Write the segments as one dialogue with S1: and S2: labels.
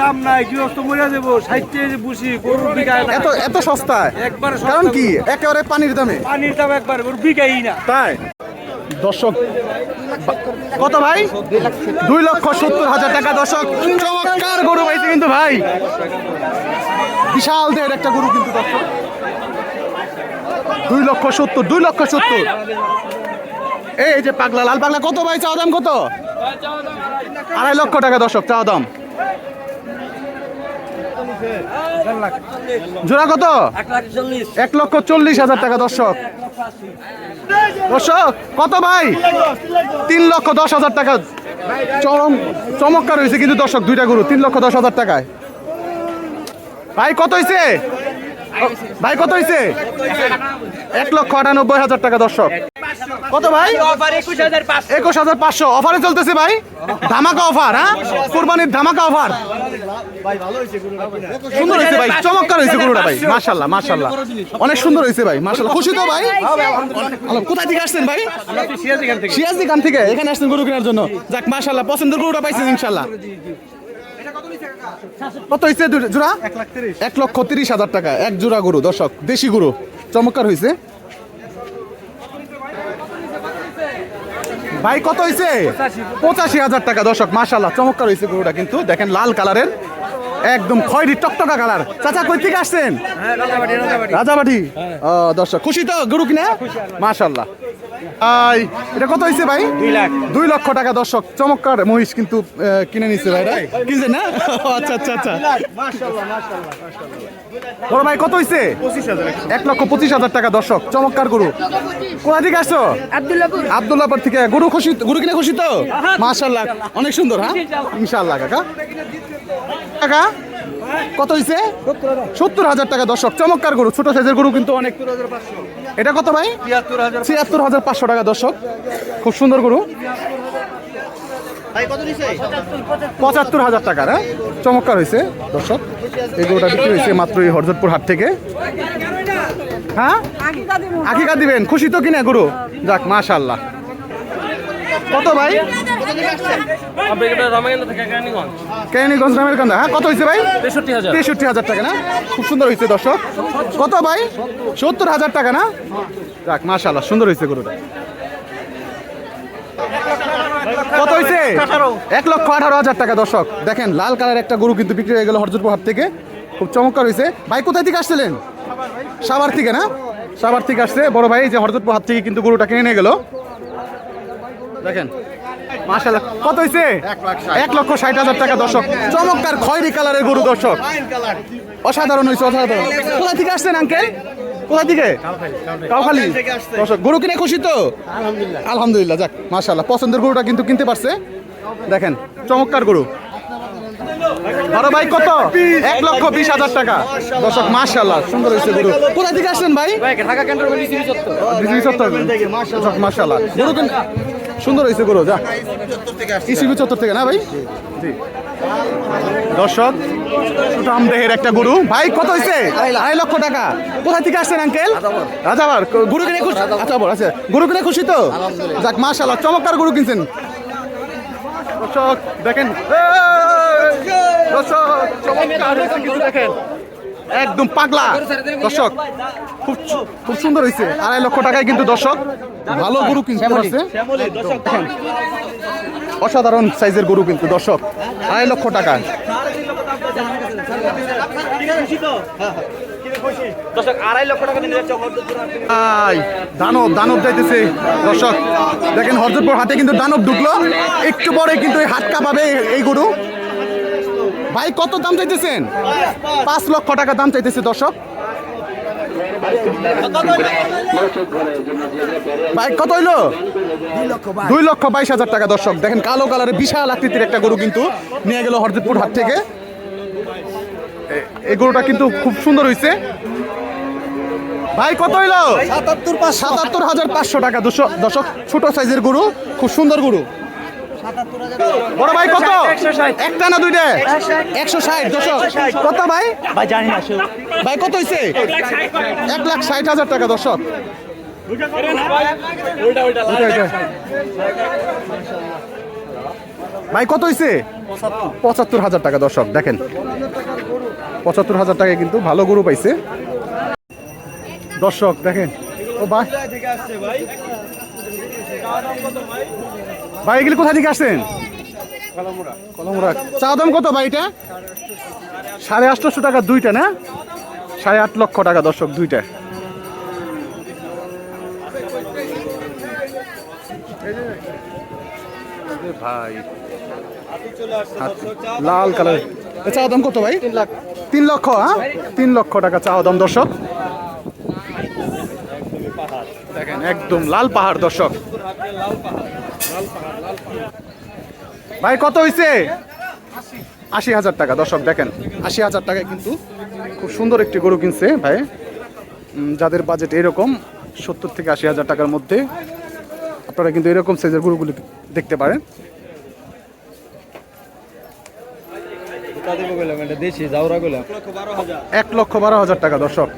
S1: দাম নাই গৃহস্থ মরে যাব ষাটটে যে বুঝি গরু বিকায়
S2: এত এত সস্তায়?
S1: একবারে
S2: কারণ কি? একেবারে পানির দামে?
S1: পানির দাম একবার গরু বিকাই না।
S2: তাই? দর্শক কত ভাই? দুই লক্ষ সত্তর হাজার টাকা দর্শক। চমৎকার গরু পাইছে কিন্তু ভাই। বিশাল দেহের একটা গরু কিন্তু দর্শক। দুই লক্ষ সত্তর দুই লক্ষ সত্তর। এই এই যে পাগলা লাল পাগলা কত ভাই? চাওয়া দাম কত? আড়াই লক্ষ টাকা দর্শক চাওয়া দাম। জোড়া কত? এক লক্ষ চল্লিশ হাজার টাকা দর্শক। দর্শক কত ভাই? তিন লক্ষ দশ হাজার টাকা। চরম চমৎকার হয়েছে কিন্তু দর্শক দুইটা গরু তিন লক্ষ দশ হাজার টাকায়। ভাই কত হয়েছে ভাই কত হয়েছে এক লক্ষ আটানব্বই হাজার টাকা দর্শক। কত ভাই? একুশ হাজার পাঁচশো। অফারে চলতেছে ভাই? ধামাকা অফার হ্যাঁ? কোরবানির ধামাকা অফার সুন্দর হয়েছে ভাই চমৎকার হয়েছে গরুটা ভাই মাশাল্লাহ মাশাল্লাহ অনেক সুন্দর হয়েছে ভাই মাশাল্লাহ খুশি তো ভাই? কোথায় থেকে আসছেন ভাই? খান থেকে। এখানে আসছেন গরু কেনার জন্য। যাক মাশাল্লাহ পছন্দের গরুটা পাইছেন ইনশাল্লাহ কত হয়েছে জোড়া? এক লক্ষ তিরিশ হাজার টাকা। এক জোড়া গরু দর্শক দেশি গরু। চমৎকার হয়েছে ভাই, কত হয়েছে পঁচাশি হাজার টাকা, দর্শক মাসাল্লাহ চমৎকার হয়েছে গরুটা কিন্তু। দেখেন, লাল কালারের একদম খয়েরি টকটকা কালার। চাচা কই থেকে আসছেন? রাজাবাটি ও, দর্শক খুশি তো? গরু কিনে? মাশাল্লাহ আই এটা কত হয়েছে ভাই? দুই লাখ। দুই লক্ষ টাকা দর্শক চমৎকার মহিষ কিন্তু কিনে নিচ্ছে ভাই কিনছে না? আচ্ছা আচ্ছা আচ্ছা। বড় ভাই কত হয়েছে এক লক্ষ পঁচিশ হাজার টাকা দর্শক চমৎকার গরু। কোথা থেকে আসছো?
S3: আব্দুল্লাপুর।
S2: আবদুল্লাপুর থেকে। গরু খুশি গরু কিনে খুশি তো? মাশাল্লাহ অনেক সুন্দর হ্যাঁ? ইনশাল্লাহ কাকা। কাকা কত হয়েছে সত্তর হাজার টাকা, দর্শক, চমৎকার গরু, ছোট সাইজের গরু কিন্তু অনেক। এটা কত ভাই? ছিয়াত্তর হাজার পাঁচশো টাকা, দর্শক, খুব সুন্দর গরু। পঁচাত্তর হাজার টাকার হ্যাঁ? চমৎকার হয়েছে দর্শক, এই গরুটা বিক্রি হয়েছে মাত্র এই হরজতপুর হাট থেকে। হ্যাঁ? আকিকা দিবেন, খুশি তো কিনা গরু? যাক মাশাল্লাহ কত ভাই? কেরানীগঞ্জ। নামের কান্দা হ্যাঁ কত হয়েছে ভাই?
S1: তেষট্টি হাজার।
S2: তেষট্টি হাজার টাকা না? খুব সুন্দর হয়েছে দর্শক। কত ভাই? সত্তর হাজার টাকা না? যাক মাশাল্লাহ সুন্দর হয়েছে গরুটা। কত হয়েছে? এক লক্ষ আঠারো হাজার টাকা দর্শক। দেখেন লাল কালার একটা গরু কিন্তু বিক্রি হয়ে গেল হরজতপুর হাট থেকে। খুব চমৎকার হয়েছে। ভাই কোথায় থেকে আসছিলেন? সাবার থেকে না? সাবার থেকে আসছে। বড় ভাই যে হরজতপুর হাট থেকে কিন্তু গরুটা কিনে নিয়ে গেল। দেখেন মাশাল্লাহ কত হয়েছে এক লক্ষ ষাট হাজার টাকা দর্শক। চমৎকার খয়েরি কালারের গরু দর্শক। অসাধারণ হয়েছে অসাধারণ। কোথা থেকে আসছেন আঙ্কেল কোথা থেকে? কাউখালি। দর্শক গরু কিনে খুশি তো? আলহামদুলিল্লাহ। যাক মাশাল্লাহ পছন্দের গরুটা কিন্তু কিনতে পারছে। দেখেন চমৎকার গরু। বড় ভাই কত? এক লক্ষ বিশ হাজার টাকা। দর্শক মাশাল্লাহ সুন্দর হয়েছে গরু কোথা থেকে আসছেন ভাই?
S1: ঢাকা ক্যান্টনমেন্ট চত্বর
S2: মাশাল্লাহ গরু সুন্দর হয়েছে গরু, যা। ইসিবি চত্বর থেকে, না ভাই? দর্শক সুঠাম দেহের একটা গরু। ভাই, কত হয়েছে? আড়াই লক্ষ টাকা। কোথা থেকে আসছেন, আঙ্কেল? রাজাবার গরু কিনে খুশি আচ্ছা বল আচ্ছা। গরু কিনে খুশি তো? যাক মাশাল্লাহ চমৎকার গরু কিনছেন। দর্শক, দেখেন। চমৎকার। হয়েছে কিন্তু দেখেন একদম পাগলা। দর্শক খুব খুব সুন্দর হয়েছে আড়াই লক্ষ টাকায় কিন্তু দর্শক ভালো গরু কিনতে পারছে। অসাধারণ সাইজের গরু কিন্তু দর্শক আড়াই লক্ষ টাকা
S1: দর্শক
S2: দানব দানব যাইতেছে। দেখেন হরজতপুর হাতে কিন্তু দানব ঢুকলো। একটু পরে কিন্তু হাট কাঁপাবে এই গরু। ভাই কত দাম চাইতেছেন? পাঁচ লক্ষ টাকা দাম চাইতেছে দর্শক। ভাই কত হইল? দুই লক্ষ বাইশ হাজার টাকা দর্শক। দেখেন কালো কালারের বিশাল আকৃতির একটা গরু কিন্তু নিয়ে গেল হরজতপুর হাট থেকে। এই গরুটা কিন্তু খুব সুন্দর হয়েছে ভাই কত হইল? সাতাত্তর সাতাত্তর হাজার পাঁচশো টাকা দুশো দশক ছোট সাইজের গরু খুব সুন্দর গরু। বড় ভাই কত? একটা না দুইটা? একশো ষাট। দশক কত ভাই?
S1: ভাই জানি না
S2: ভাই কত হয়েছে এক লাখ ষাট হাজার টাকা দর্শক। ভাই কত হয়েছে পঁচাত্তর হাজার টাকা দর্শক দেখেন। পঁচাত্তর হাজার টাকায় কিন্তু ভালো গরু পাইছে। দর্শক দেখেন। ও ভাই। ভাই এগুলি কোথা থেকে আসছেন? কলমুরা চা দাম কত ভাই এটা? সাড়ে আটশোশো টাকা দুইটা না? সাড়ে আট লক্ষ টাকা দর্শক দুইটা। ভাই। লাল কালার। চা দাম কত ভাই? তিন লাখ। তিন লক্ষ হ্যাঁ? তিন লক্ষ টাকা চা দাম দর্শক। দেখেন একদম লাল পাহাড় দর্শক। ভাই কত হয়েছে আশি হাজার টাকা। দর্শক দেখেন আশি হাজার টাকায় কিন্তু খুব সুন্দর একটি গরু কিনছে ভাই। যাদের বাজেট এরকম সত্তর থেকে আশি হাজার টাকার মধ্যে আপনারা কিন্তু এরকম সাইজের গরুগুলি দেখতে পারেন। এক লক্ষ বারো হাজার টাকা দর্শক।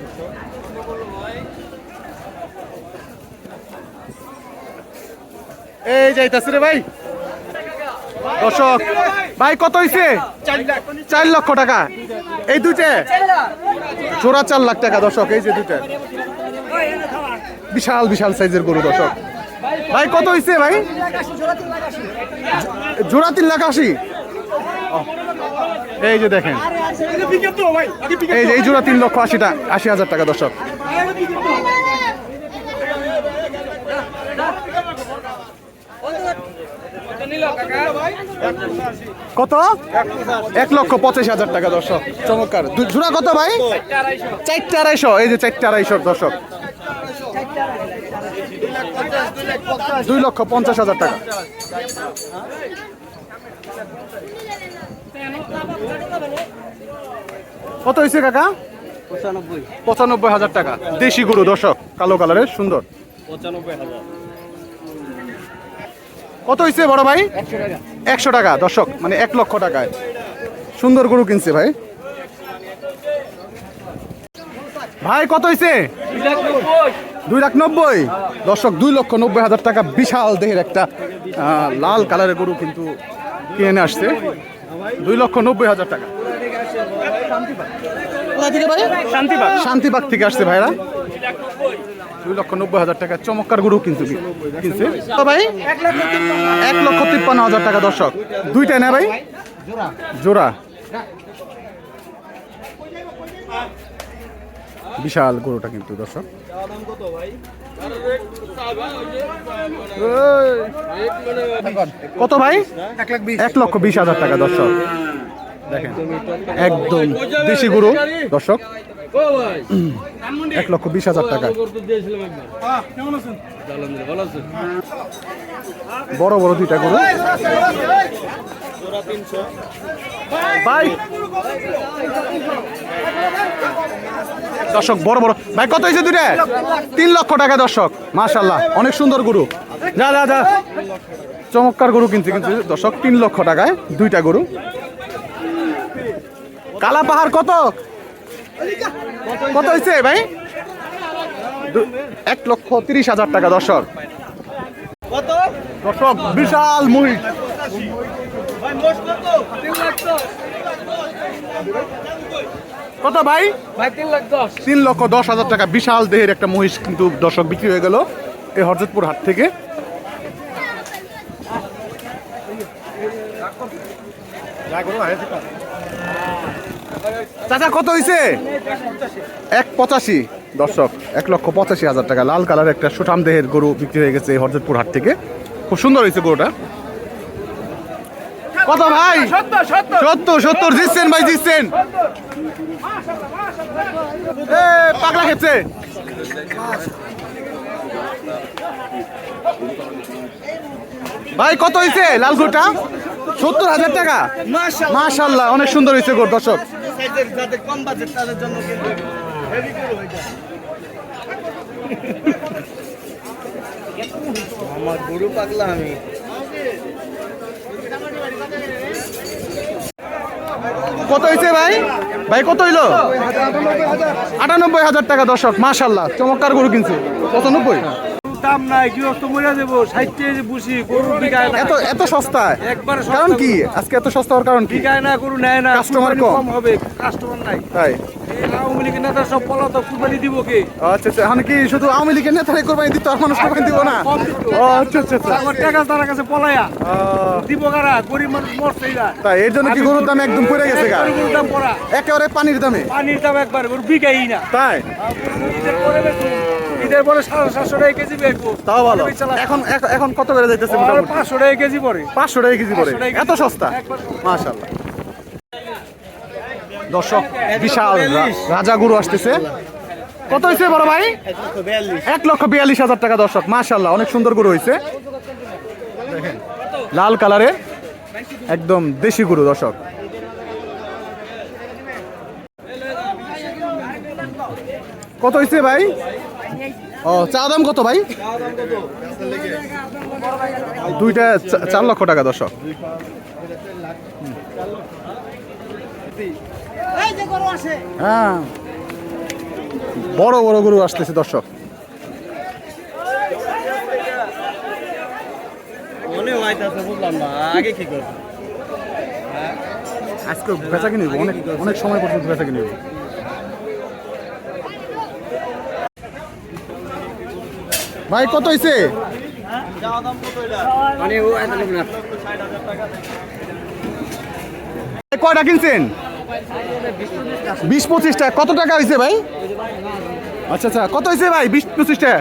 S2: এই যাইতাছে রে ভাই। দর্শক ভাই কত হইছে? চার লক্ষ টাকা। এই দুইটা? জোড়া চার লাখ টাকা দর্শক এই যে দুইটা। বিশাল বিশাল সাইজের গরু দর্শক। ভাই কত হইছে ভাই? জোড়া তিন লাখ আশি। এই যে দেখেন। এই যে এই জোড়া তিন লক্ষ আশিটা আশি হাজার টাকা দর্শক। কত? এক লক্ষ পঁচিশ হাজার টাকা দর্শক। চমৎকার। জোড়া কত ভাই? চারটে আড়াইশো। এই যে চারটে আড়াইশো দর্শক। দুই লক্ষ পঞ্চাশ হাজার টাকা। কত হয়েছে কাকা?
S1: পঁচানব্বই।
S2: পঁচানব্বই হাজার টাকা। দেশি গরু দর্শক। কালো কালারের সুন্দর।
S1: পঁচানব্বই হাজার।
S2: কত হয়েছে বড় ভাই? একশো টাকা। দর্শক মানে এক লক্ষ টাকায়। সুন্দর গরু কিনছে ভাই। ভাই কত হয়েছে দুই লাখ নব্বই। দর্শক দুই লক্ষ নব্বই হাজার টাকা বিশাল দেহের একটা লাল কালারের গরু কিন্তু কিনে আসছে। দুই লক্ষ নব্বই হাজার টাকা। শান্তিবাগ শান্তিবাগ থেকে আসছে ভাইরা। দুই লক্ষ নব্বই হাজার টাকা চমৎকার গরু কিন্তু কিনছে। তো ভাই? এক লক্ষ তিপ্পান্ন হাজার টাকা দর্শক। দুইটা না ভাই? জোড়া। বিশাল গরুটা কিন্তু দর্শক। কত ভাই? এক লক্ষ বিশ হাজার টাকা দর্শক। দেখেন, একদম দেশি গরু দর্শক। এক লক্ষ বিশ হাজার টাকা। বড় বড় দুইটা গরু। ভাই। দর্শক, বড় বড়। ভাই, কত হয়েছে দুইটা? তিন লক্ষ টাকা, দর্শক। মাশাল্লাহ অনেক সুন্দর গরু। যা যা যা। চমৎকার গরু কিনছে কিন্তু দর্শক, তিন লক্ষ টাকায় দুইটা গরু। কালা পাহাড় কত? কত হয়েছে ভাই? এক লক্ষ তিরিশ হাজার টাকা, দর্শক। দর্শক, বিশাল মহিষ। কত ভাই?
S1: তিন
S2: লক্ষ দশ হাজার টাকা, বিশাল দেহের একটা মহিষ কিন্তু দর্শক বিক্রি হয়ে গেল এই হরজতপুর হাট থেকে। চাচা, কত হয়েছে এক পঁচাশি। দর্শক, এক লক্ষ পঁচাশি হাজার টাকা। লাল কালার একটা সুঠাম দেহের গরু বিক্রি হয়ে গেছে এই হরজতপুর হাট থেকে। খুব সুন্দর হয়েছে গরুটা। কত ভাই? সত্তর সত্তর। জিতছেন ভাই জিতছেন পাগলা খেচ্ছে ভাই, কত হয়েছে লাল গরুটা? সত্তর হাজার টাকা? মাশাল্লাহ, অনেক সুন্দর হয়েছে গরু, দর্শক।
S1: যাদের কম বাজেট তাদের জন্য কিন্তু হেভি করে হয়ে যায়। আমার গরু পাগলা আমি।
S2: কত হয়েছে ভাই? ভাই কত হইল? আটানব্বই হাজার টাকা দর্শক মাশাল্লাহ চমৎকার গরু কিনছে। পঁচানব্বই?
S1: দাম নাই গৃহস্থ মরে যাব ষাট টাকা যে বুঝি গরু বিকায় না।
S2: এত এত সস্তা
S1: একবারে
S2: কারণ কি? আজকে এত সস্তা হওয়ার কারণ কি?
S1: বিকায় না গরু নেয় না কুরবানি
S2: কম।
S1: হবে কাস্টমার নাই।
S2: তাই?
S1: এই আওয়ামী লীগের নেতা সব পলাতক কুরবানি দিব কে?
S2: আচ্ছা আচ্ছা এখন কি শুধু আওয়ামী লীগের নেতারাই কোরবানি দিত আর মানুষ কোরবানি দিব না? আচ্ছা আচ্ছা আচ্ছা।
S1: আমার টাকা তার কাছে পলায়া।
S2: আহ,
S1: দিব কারা? গরিব মানুষ মরছে
S2: তাই এর জন্য কি গরুর দাম একদম পড়ে গেছে গা?
S1: গরুর দাম পড়া।
S2: একেবারে পানির দামে।
S1: পানির দাম একবার গরু বিকাই না।
S2: তাই?
S1: ঈদের পরে পরে সাতশো টাকা কেজি বেচবো
S2: তাও ভালো। এখন এখন- কত করে যাইতেছে
S1: পাঁচশো টাকা কেজি পরে।
S2: পাঁচশো টাকা কেজি পড়ে এত সস্তা? মাশাল্লাহ দর্শক বিশাল রাজা গুরু আসতেছে। কত হয়েছে বড় ভাই? এক লক্ষ বিয়াল্লিশ হাজার টাকা দর্শক। মাশাল্লাহ অনেক সুন্দর গরু হয়েছে দেখেন লাল কালারে। একদম দেশি গরু দর্শক। কত হয়েছে ভাই? ও চা দাম কত ভাই? দুইটা চার লক্ষ টাকা দর্শক। হ্যাঁ। বড় বড় গরু আসতেছে দর্শক। আজকে বেচা কিনে অনেক অনেক সময় পর্যন্ত বেচা কিনে ভাই কত হয়েছে
S3: মানে
S2: কয়টা কিনছেন? বিশ পঁচিশটা। কত টাকা হয়েছে ভাই? আচ্ছা আচ্ছা কত হয়েছে ভাই বিশ পঁচিশটা?